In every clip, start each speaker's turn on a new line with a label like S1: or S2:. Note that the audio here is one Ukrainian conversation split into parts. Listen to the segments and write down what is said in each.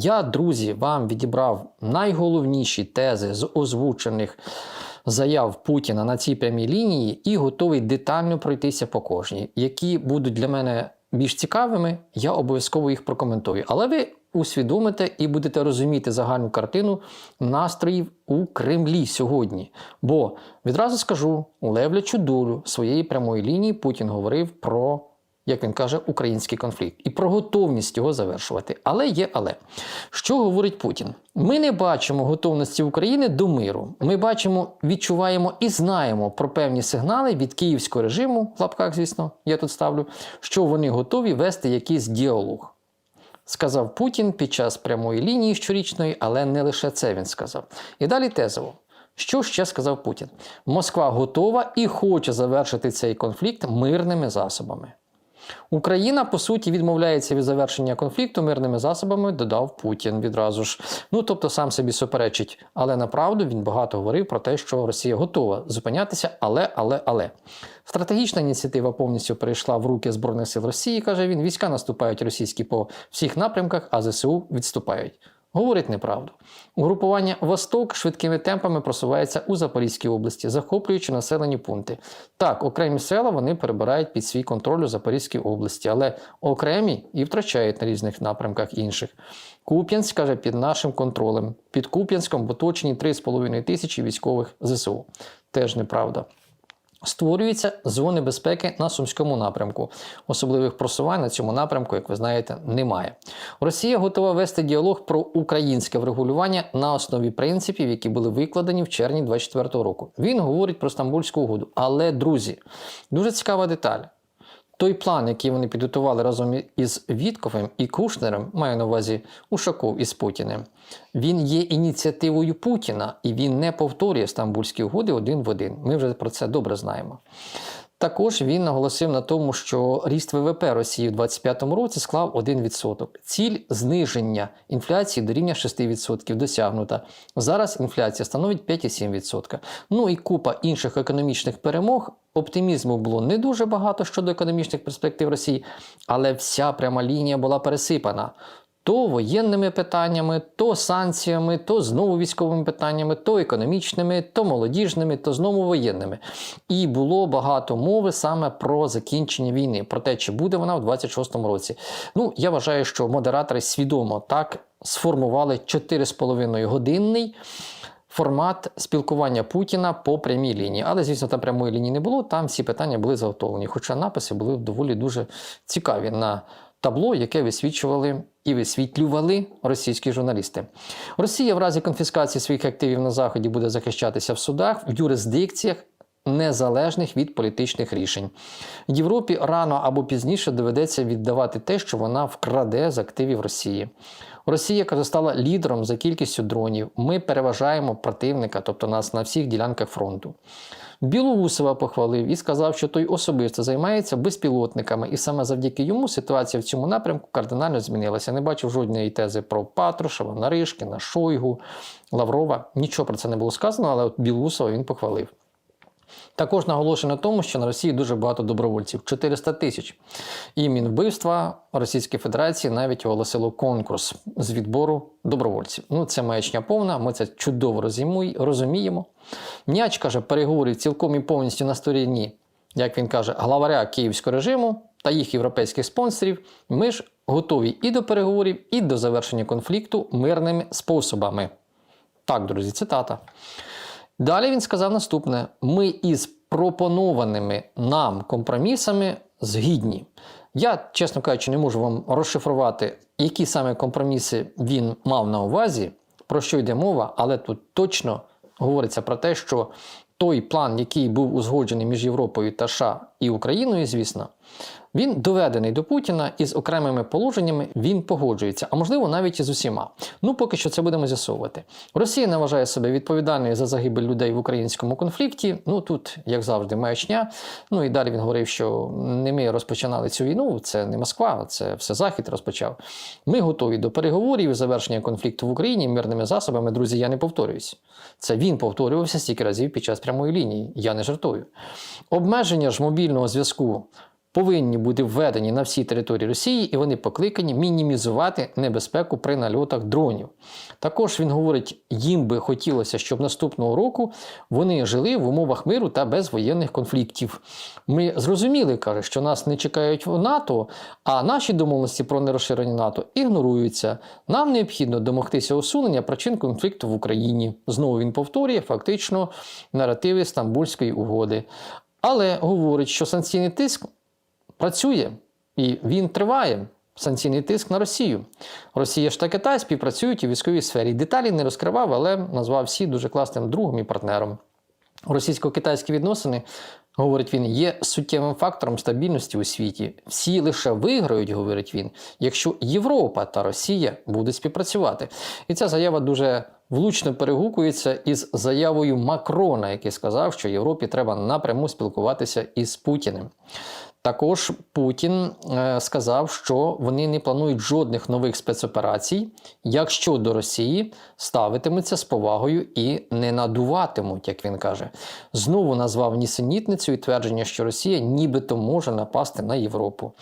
S1: Я, друзі, вам відібрав найголовніші тези з озвучених заяв Путіна на цій прямій лінії і готовий детально пройтися по кожній. Які будуть для мене більш цікавими, я обов'язково їх прокоментую. Але ви усвідомите і будете розуміти загальну картину настроїв у Кремлі сьогодні. Бо відразу скажу, левлячу долю своєї прямої лінії Путін говорив про. Як він каже, український конфлікт і про готовність його завершувати. Але є, але що говорить Путін? Ми не бачимо готовності України до миру. Ми бачимо, відчуваємо і знаємо про певні сигнали від київського режиму, в лапках, звісно, я тут ставлю, що вони готові вести якийсь діалог. Сказав Путін під час прямої лінії щорічної, але не лише це він сказав. І далі тезово. Що ще сказав Путін? Москва готова і хоче завершити цей конфлікт мирними засобами. Україна, по суті, відмовляється від завершення конфлікту мирними засобами, додав Путін відразу ж. Ну тобто сам собі суперечить. Але направду він багато говорив про те, що Росія готова зупинятися, але, але, але. Стратегічна ініціатива повністю перейшла в руки Збройних сил Росії, каже він. Війська наступають російські по всіх напрямках, а ЗСУ відступають. Говорить неправду. Угрупування Восток швидкими темпами просувається у Запорізькій області, захоплюючи населені пункти. Так, окремі села вони перебирають під свій контроль у Запорізькій області, але окремі і втрачають на різних напрямках інших. Куп'янськ каже під нашим контролем. Під Куп'янськом в оточенні 3,5 тисячі військових ЗСУ. Теж неправда. Створюються зони безпеки на сумському напрямку. Особливих просувань на цьому напрямку, як ви знаєте, немає. Росія готова вести діалог про українське врегулювання на основі принципів, які були викладені в червні 2024 року. Він говорить про Стамбульську угоду. Але, друзі, дуже цікава деталь. Той план, який вони підготували разом із Вітковим і Кушнером, маю на увазі Ушаков із Путіним, він є ініціативою Путіна і він не повторює Стамбульські угоди один в один. Ми вже про це добре знаємо. Також він наголосив на тому, що ріст ВВП Росії в 2025 році склав 1%. Ціль зниження інфляції до рівня 6% досягнута. Зараз інфляція становить 5,7%. Ну і купа інших економічних перемог. Оптимізму було не дуже багато щодо економічних перспектив Росії, але вся пряма лінія була пересипана. То воєнними питаннями, то санкціями, то знову військовими питаннями, то економічними, то молодіжними, то знову воєнними. І було багато мови саме про закінчення війни, про те, чи буде вона в 26-му році. Ну, я вважаю, що модератори свідомо так сформували 4,5 годинний. Формат спілкування Путіна по прямій лінії. Але, звісно, там прямої лінії не було, там всі питання були заготовлені. Хоча написи були доволі дуже цікаві на табло, яке висвічували і висвітлювали російські журналісти. Росія в разі конфіскації своїх активів на Заході буде захищатися в судах, в юрисдикціях. Незалежних від політичних рішень Європі рано або пізніше доведеться віддавати те, що вона вкраде з активів Росії. Росія каже, стала лідером за кількістю дронів. Ми переважаємо противника, тобто нас на всіх ділянках фронту. Білоусова похвалив і сказав, що той особисто займається безпілотниками, і саме завдяки йому ситуація в цьому напрямку кардинально змінилася. Не бачив жодної тези про Патрушева, Наришкіна, Шойгу, Лаврова. Нічого про це не було сказано, але от Білоусова він похвалив. Також наголошено на тому, що на Росії дуже багато добровольців 400 тисяч. І Мінвбивства Російської Федерації навіть оголосило конкурс з відбору добровольців. Ну, це маячня повна, ми це чудово розуміємо. Няч каже, переговорів цілком і повністю на стороні, як він каже, главаря київського режиму та їх європейських спонсорів. Ми ж готові і до переговорів, і до завершення конфлікту мирними способами. Так, друзі, цитата. Далі він сказав наступне: ми із пропонованими нам компромісами згідні. Я, чесно кажучи, не можу вам розшифрувати, які саме компроміси він мав на увазі, про що йде мова, але тут точно говориться про те, що той план, який був узгоджений між Європою та США і Україною, звісно, він доведений до Путіна і з окремими положеннями він погоджується, а можливо навіть і з усіма. Ну поки що це будемо з'ясовувати. Росія не вважає себе відповідальною за загибель людей в українському конфлікті. Ну тут, як завжди, маячня. Ну і далі він говорив, що не ми розпочинали цю війну, це не Москва, це все Захід розпочав. Ми готові до переговорів і завершення конфлікту в Україні мирними засобами. Друзі, я не повторююсь. Це він повторювався стільки разів під час прямої лінії. Я не жартую. Обмеження ж мобільного зв'язку повинні бути введені на всі території Росії, і вони покликані мінімізувати небезпеку при нальотах дронів. Також він говорить, їм би хотілося, щоб наступного року вони жили в умовах миру та без воєнних конфліктів. Ми зрозуміли, каже, що нас не чекають в НАТО, а наші домовленості про нерозширення НАТО ігноруються. Нам необхідно домогтися усунення причин конфлікту в Україні. Знову він повторює фактично наративи Стамбульської угоди. Але говорить, що санкційний тиск працює і він триває. Санкційний тиск на Росію. Росія ж та Китай співпрацюють у військовій сфері. Деталі не розкривав, але назвав всі дуже класним другом і партнером. Російсько-китайські відносини, говорить він, є суттєвим фактором стабільності у світі. Всі лише виграють, говорить він, якщо Європа та Росія будуть співпрацювати. І ця заява дуже влучно перегукується із заявою Макрона, який сказав, що Європі треба напряму спілкуватися із Путіним. Також Путін е, сказав, що вони не планують жодних нових спецоперацій, якщо до Росії ставитимуться з повагою і не надуватимуть, як він каже. Знову назвав нісенітницю і твердження, що Росія нібито може напасти на Європу.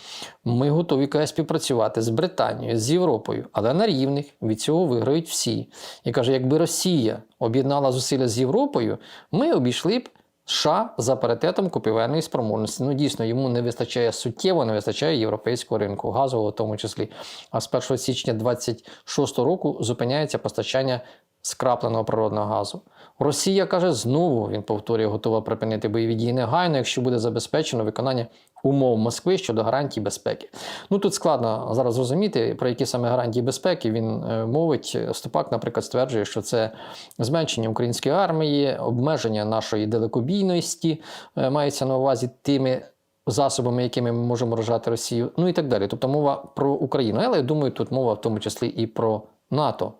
S1: Ми готові каже, співпрацювати з Британією, з Європою, але на рівних від цього виграють всі. І каже, якби Росія об'єднала зусилля з Європою, ми обійшли б. США за паритетом купівельної спроможності. Ну, дійсно, йому не вистачає суттєво, не вистачає європейського ринку, газового в тому числі. А з 1 січня 2026 року зупиняється постачання скрапленого природного газу. Росія каже, знову він повторює, готова припинити бойові дії негайно, якщо буде забезпечено виконання умов Москви щодо гарантій безпеки. Ну тут складно зараз зрозуміти, про які саме гарантії безпеки він е, мовить. Ступак, наприклад, стверджує, що це зменшення української армії, обмеження нашої далекобійності е, мається на увазі тими. Засобами, якими ми можемо вражати Росію, ну і так далі. Тобто мова про Україну. Але я думаю, тут мова в тому числі і про НАТО.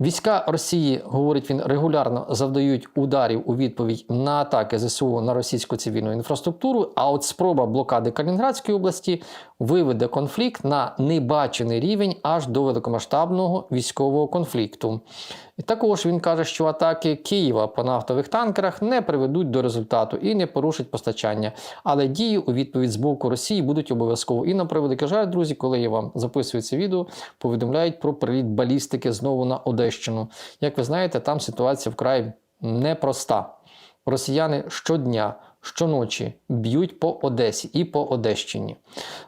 S1: Війська Росії, говорить він, регулярно завдають ударів у відповідь на атаки ЗСУ на російську цивільну інфраструктуру. А от спроба блокади Калінградської області виведе конфлікт на небачений рівень аж до великомасштабного військового конфлікту. Також він каже, що атаки Києва по нафтових танкерах не приведуть до результату і не порушать постачання. Але дії у відповідь з боку Росії будуть обов'язково. І на превеликий жаль, друзі, коли я вам записую це відео, повідомляють про приліт балістики знову на Одещину. Як ви знаєте, там ситуація вкрай непроста. Росіяни щодня щоночі б'ють по Одесі і по Одещині.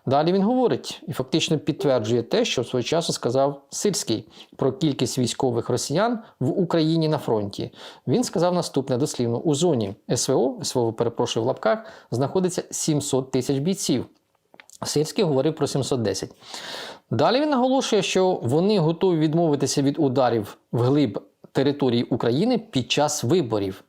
S1: Далі він говорить і фактично підтверджує те, що свого часу сказав Сильський про кількість військових росіян в Україні на фронті. Він сказав наступне дослівно: у зоні СВО, СВО, перепрошую в лапках, знаходиться 700 тисяч бійців. Сильський говорив про 710. Далі він наголошує, що вони готові відмовитися від ударів вглиб території України під час виборів.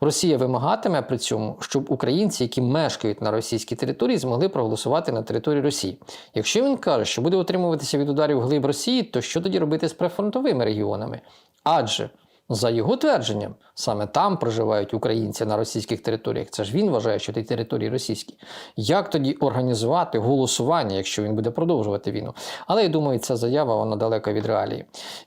S1: Росія вимагатиме при цьому, щоб українці, які мешкають на російській території, змогли проголосувати на території Росії. Якщо він каже, що буде утримуватися від ударів глиб Росії, то що тоді робити з прифронтовими регіонами? Адже за його твердженням, саме там проживають українці на російських територіях. Це ж він вважає, що ті території російські. Як тоді організувати голосування, якщо він буде продовжувати війну? Але я думаю, ця заява вона далека від реалії.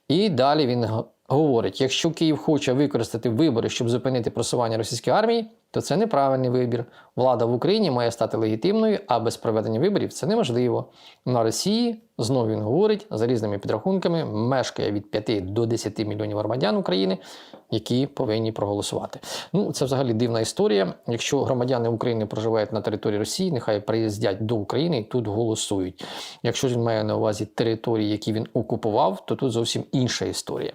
S1: І далі він говорить: якщо Київ хоче використати вибори, щоб зупинити просування російської армії, то це неправильний вибір. Влада в Україні має стати легітимною, а без проведення виборів це неможливо. На Росії знову він говорить за різними підрахунками, мешкає від 5 до 10 мільйонів громадян України, які повинні проголосувати. Ну це взагалі дивна історія. Якщо громадяни України проживають на території Росії, нехай приїздять до України і тут голосують. Якщо він має на увазі території, які він окупував, то тут зовсім інша історія.